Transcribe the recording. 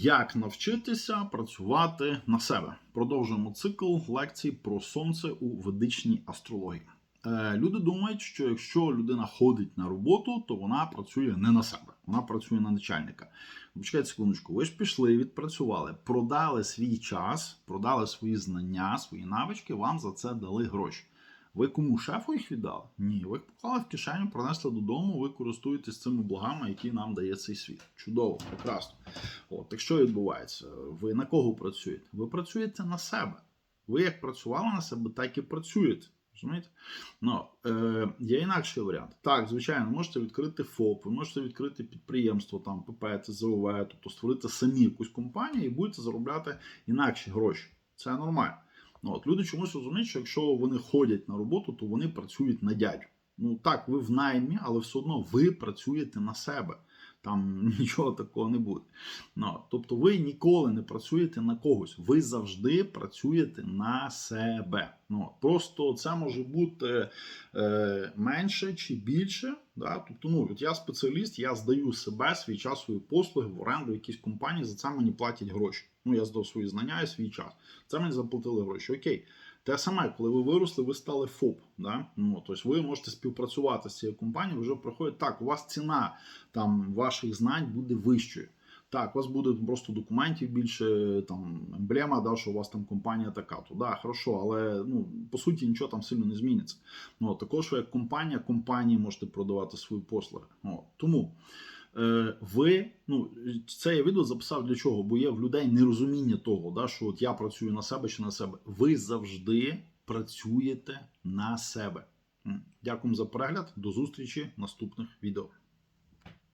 Як навчитися працювати на себе? Продовжуємо цикл лекцій про сонце у ведичній астрології. Е, Люди думають, що якщо людина ходить на роботу, то вона працює не на себе, вона працює на начальника. Почекайте секундочку, ви ж пішли, відпрацювали, продали свій час, продали свої знання, свої навички, вам за це дали гроші. Ви кому шефу їх віддали? Ні, ви їх поклали в кишеню, принесли додому, ви користуєтесь цими благами, які нам дає цей світ. Чудово, прекрасно. От, так що відбувається? Ви на кого працюєте? Ви працюєте на себе. Ви як працювали на себе, так і працюєте. Розумієте? Ну, е, є інакший варіант. Так, звичайно, можете відкрити ФОП, ви можете відкрити підприємство, там, ПП, ТЗОВ, тобто створити самі якусь компанію і будете заробляти інакші гроші. Це нормально. Ну, от, люди чомусь розуміють, що якщо вони ходять на роботу, то вони працюють на дядю. Ну так, ви в наймі, але все одно ви працюєте на себе. Там нічого такого не буде. Ну, тобто ви ніколи не працюєте на когось, ви завжди працюєте на себе. Ну, Просто це може бути е, менше чи більше. Да? Тобто, ну, от я спеціаліст, я здаю себе, свій час, свої послуги в оренду якісь компанії, за це мені платять гроші. Ну, я здав свої знання і свій час. Це мені заплатили гроші. Окей. Те саме, коли ви виросли, ви стали ФОП. Да? Ну, тобто ви можете співпрацювати з цією компанією, вже приходить так, у вас ціна там, ваших знань буде вищою. Так, у вас буде просто документів більше, там емблема, да, що у вас там компанія така. То да, хорошо, але ну, по суті нічого там сильно не зміниться. Ну, також як компанія, компанії можете продавати свої послуги. От. Тому е, ви, ну, це я відео записав для чого? Бо є в людей нерозуміння того, да, що от я працюю на себе чи на себе. Ви завжди працюєте на себе. Дякую за перегляд. До зустрічі в наступних відео.